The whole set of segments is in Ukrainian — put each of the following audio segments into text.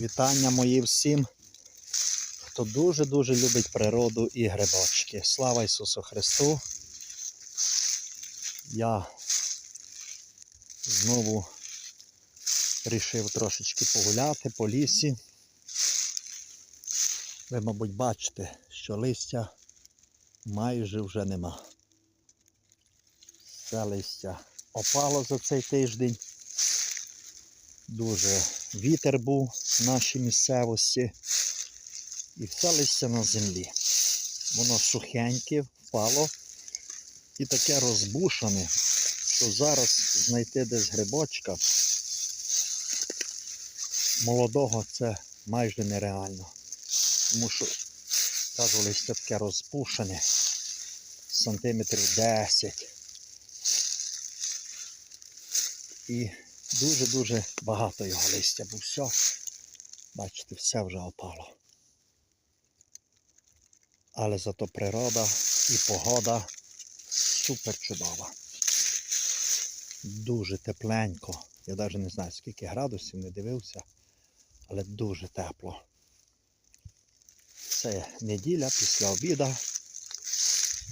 Вітання мої всім, хто дуже-дуже любить природу і грибочки. Слава Ісусу Христу! Я знову вирішив трошечки погуляти по лісі. Ви, мабуть, бачите, що листя майже вже нема. Все листя опало за цей тиждень. Дуже вітер був в нашій місцевості. І все листя на землі. Воно сухеньке, впало і таке розбушене, що зараз знайти десь грибочка молодого це майже нереально. Тому що, кажу, листя таке розпушене, сантиметрів 10. І дуже-дуже багато його листя, бо все, бачите, все вже опало. Але зато природа і погода супер чудова. Дуже тепленько. Я навіть не знаю, скільки градусів не дивився, але дуже тепло. Це неділя після обіда,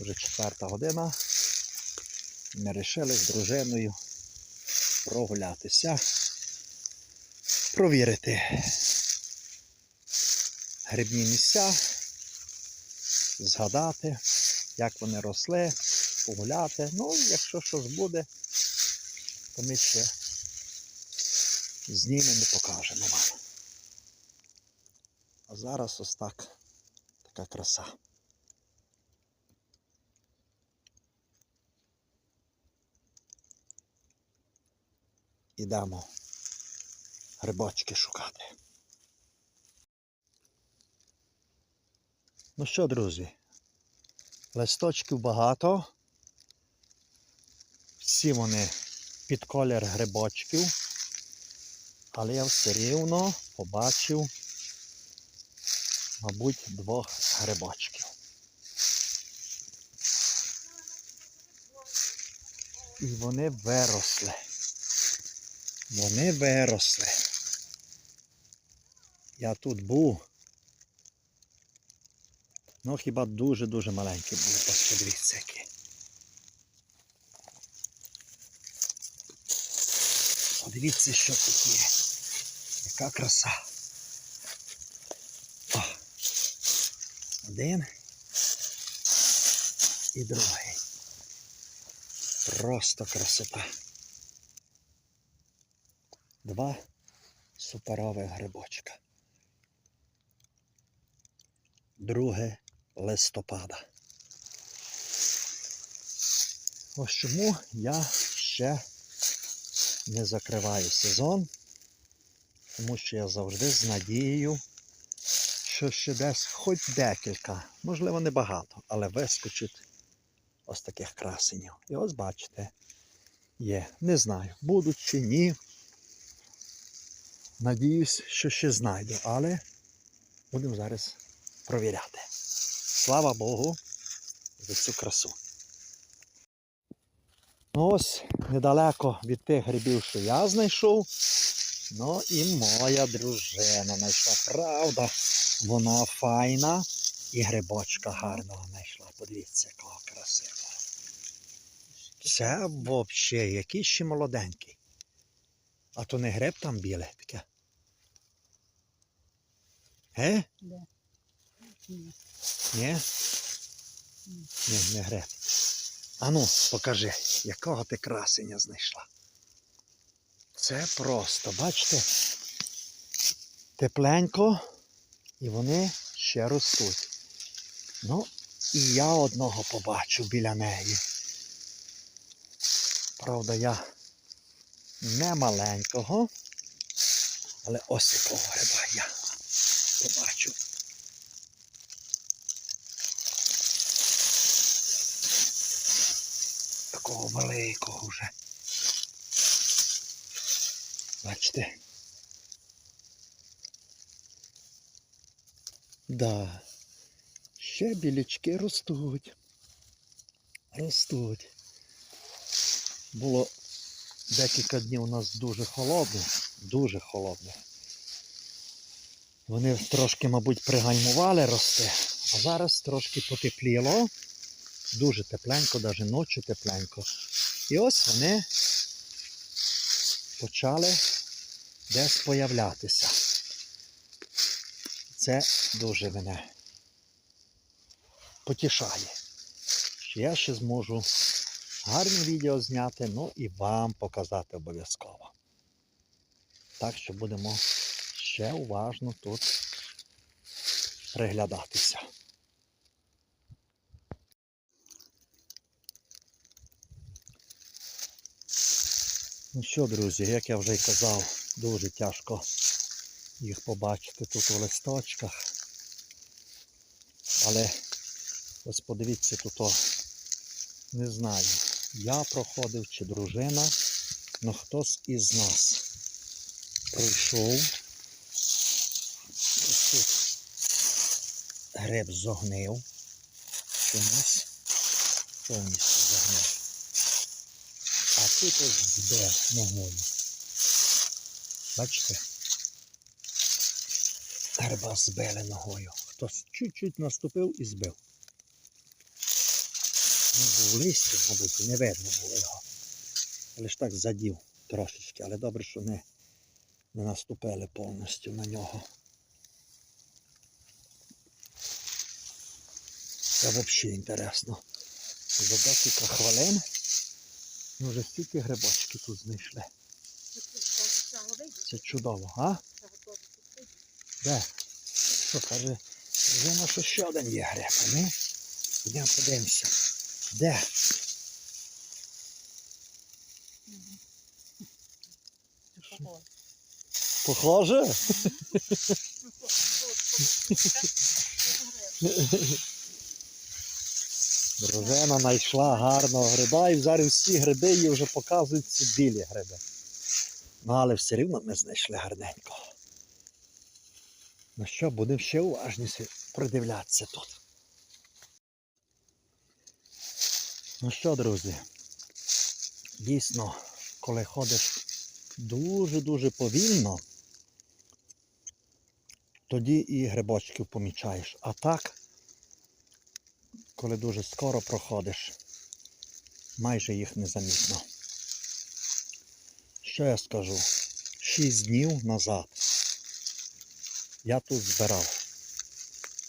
вже четверта година. Ми вирішили з дружиною прогулятися, провірити грибні місця, згадати, як вони росли, погуляти. Ну, якщо щось буде, то ми ще знімемо і покажемо вам. А зараз ось так така краса. Ідемо грибочки шукати. Ну що, друзі, листочків багато. Всі вони під колір грибочків, але я все рівно побачив, мабуть, двох грибочків. І вони виросли. Вони виросли. Я тут був. Ну, хіба дуже-дуже маленькі були, подивіться які. Подивіться, що тут є. Яка краса. О. Один і другий. Просто красота. Два суперових грибочка. Друге листопада. Ось чому я ще не закриваю сезон, тому що я завжди з надією, що ще десь хоч декілька, можливо, не багато, але вискочить ось таких красенів. І ось бачите, є. Не знаю, будуть чи ні. Надіюсь, що ще знайду, але будемо зараз провіряти. Слава Богу за цю красу. Ну ось недалеко від тих грибів, що я знайшов. Ну і моя дружина знайшла. Правда, вона файна і грибочка гарного знайшла. Подивіться, якого красивого. Це взагалі який ще молоденький. А то не гриб там біле таке. Е? Да. Ні. Ні? Ні, не греб. Ану, покажи, якого ти красення знайшла. Це просто, бачите? Тепленько, і вони ще ростуть. Ну, і я одного побачу біля неї. Правда, я не маленького, але ось якого гриба я побачу. Такого великого вже. Бачите? Да. Ще білячки ростуть. Ростуть. Було декілька днів у нас дуже холодно, дуже холодно. Вони трошки, мабуть, пригальмували рости, а зараз трошки потепліло. Дуже тепленько, навіть ночі тепленько. І ось вони почали десь появлятися. Це дуже мене потішає. Що я ще зможу гарне відео зняти, ну і вам показати обов'язково. Так що будемо ще уважно тут приглядатися. Ну що, друзі, як я вже й казав, дуже тяжко їх побачити тут у листочках. Але ось подивіться тут, о, не знаю, я проходив чи дружина, але хтось із нас прийшов. Ось тут гриб зогнив. Чомусь повністю загнив. А тут ось збив ногою. Бачите? Гриба збили ногою. Хтось чуть-чуть наступив і збив. Він був в листі, мабуть, не видно було його. Ж так задів трошечки, але добре, що не, не наступили повністю на нього. Це взагалі інтересно. За декілька хвилин вже стільки грибочки тут знайшли. Це чудово, а? Де? Що каже? Жена, що ще один є гриб, а йдемо подивимося. Де? Похоже? Дружина знайшла гарного гриба і зараз всі гриби їй вже показують ці білі гриби. Ну, але все рівно ми знайшли гарненько. Ну що, будемо ще уважніше придивлятися тут. Ну що, друзі, дійсно, коли ходиш дуже-дуже повільно, тоді і грибочків помічаєш. А так, коли дуже скоро проходиш, майже їх незамітно. Що я скажу? Шість днів назад я тут збирав.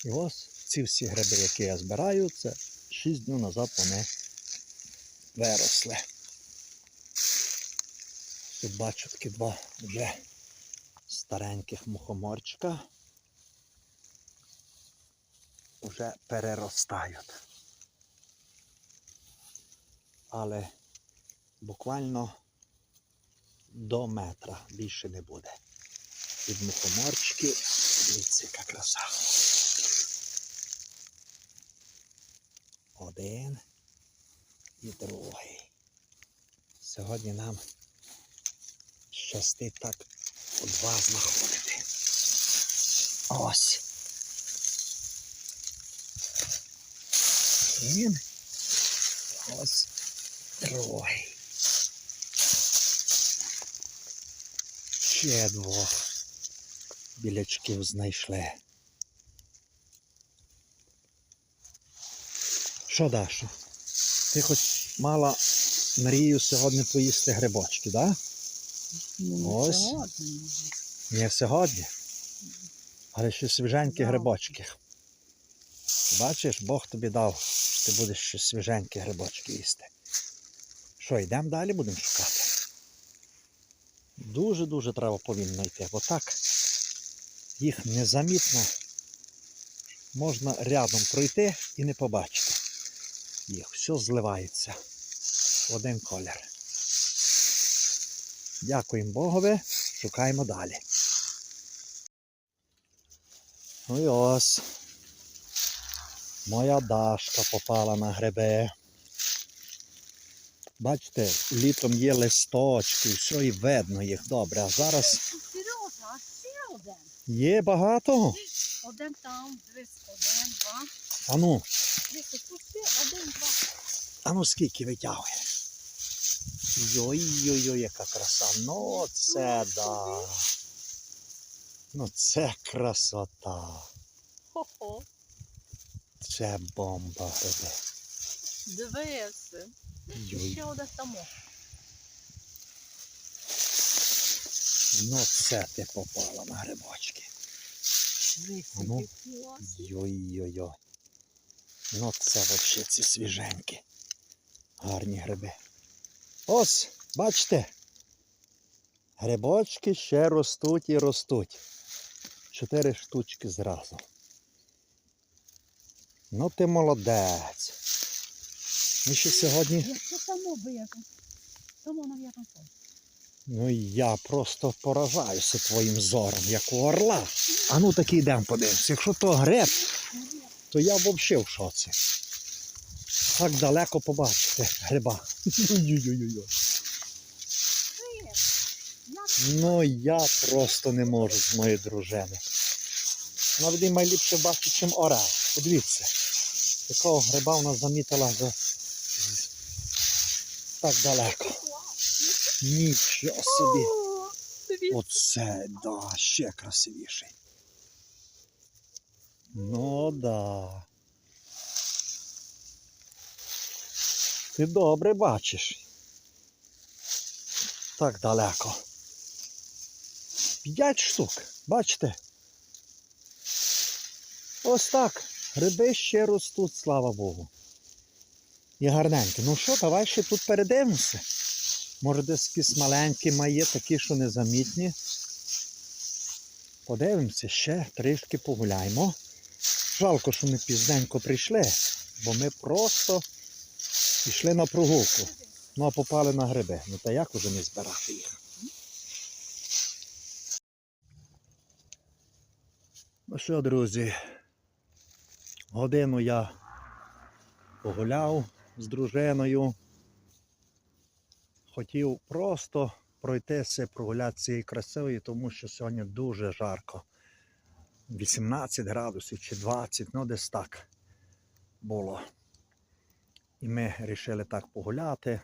І ось ці всі гриби, які я збираю, це 6 днів назад вони виросли. Тут бачу такі два вже стареньких мухоморчика. Вже переростають. Але буквально до метра більше не буде. Від мухоморчиків, дивіться, яка краса. Один і другий. Сьогодні нам щастить так по два знаходити. Ось. Він. Ось другий. Ще двох білячків знайшли. Що, Дашо? Ти хоч мала мрію сьогодні поїсти грибочки, так? Да? Ну, Ось. сьогодні. Не сьогодні. Але ще свіженькі Да. грибочки. Бачиш, Бог тобі дав, що ти будеш ще свіженькі грибочки їсти. Що, йдемо далі, будемо шукати. Дуже-дуже треба повільно йти, бо так їх незамітно можна рядом пройти і не побачити. Їх все зливається в один колір. Дякуємо Богові, шукаємо далі. Ну і ось. Моя Дашка попала на гриби. Бачите, літом є листочки, все і видно їх добре. А зараз є багато. Один там, один, два. Ану, Дивись, ану скільки витягує. Йой-йой-йой, яка краса. Ну це да. Ну це красота. Хо-хо. Це бомба. Дивися. Йой. Ще один там. Ну це ти попала на грибочки. Ну. Йой-йой-йой. Ну це взагалі ці свіженькі. Гарні гриби. Ось, бачите. Грибочки ще ростуть і ростуть. Чотири штучки зразу. Ну ти молодець. Ми ще сьогодні. Ну я просто поражаюся твоїм зором, як у орла. А ну таки йдемо подивимося. Якщо то гриб, то я взагалі в шоці. Так далеко побачити гриба. Ну я просто не можу з моєї дружини. Навіть найліпше бачити, чим орел. Подивіться, якого гриба вона замітила за... так далеко. Нічого собі. Оце, да, ще красивіший. Ну да. Ти добре бачиш. Так далеко. П'ять штук, бачите? Ось так. Гриби ще ростуть, слава Богу. І гарненькі. Ну що, давай ще тут передивимося. Може, десь якісь маленькі має, такі, що незамітні. Подивимося ще, трішки погуляємо. Жалко, що ми пізненько прийшли, бо ми просто пішли на прогулку. Ну а попали на гриби. Ну та як уже не збирати їх? Ну що, друзі, годину я погуляв з дружиною хотів просто пройтися, прогулятися цією красивою, тому що сьогодні дуже жарко. 18 градусів чи 20, ну десь так було. І ми вирішили так погуляти.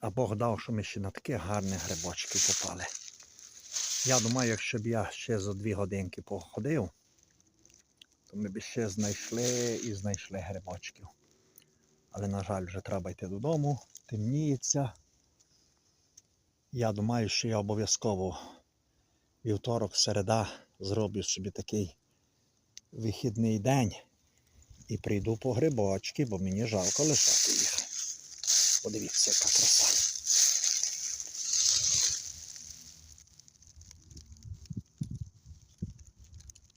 А Бог дав, що ми ще на такі гарні грибочки попали. Я думаю, якщо б я ще за дві годинки походив, то ми б ще знайшли і знайшли грибочків. Але, на жаль, вже треба йти додому, темніється. Я думаю, що я обов'язково вівторок, середа зроблю собі такий вихідний день і прийду по грибочки, бо мені жалко лишати їх. Подивіться, яка краса.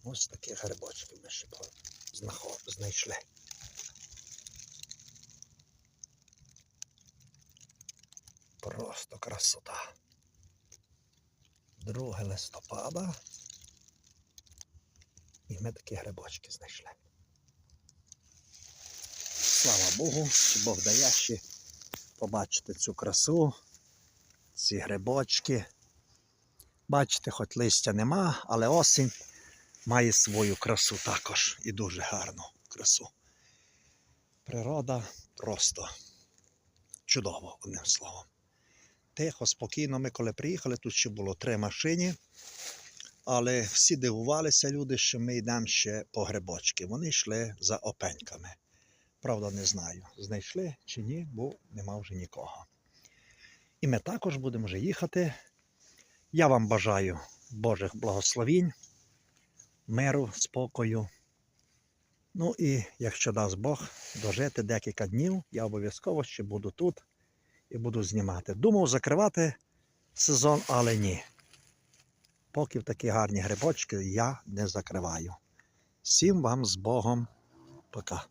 Ось такі грибочки ми ще знайшли. Просто красота. 2 листопада. Ми такі грибочки знайшли. Слава Богу, що Бог дає ще побачити цю красу, ці грибочки. Бачите, хоч листя нема, але осінь має свою красу також і дуже гарну красу. Природа просто чудово, одним словом. Тихо, спокійно. Ми коли приїхали, тут ще було три машини, але всі дивувалися люди, що ми йдемо ще по грибочки. Вони йшли за опеньками. Правда, не знаю, знайшли чи ні, бо нема вже нікого. І ми також будемо вже їхати. Я вам бажаю Божих благословінь, миру, спокою. Ну і якщо дасть Бог дожити декілька днів, я обов'язково ще буду тут і буду знімати. Думав закривати сезон, але ні. Поки в такі гарні грибочки я не закриваю. Всім вам з Богом. Пока.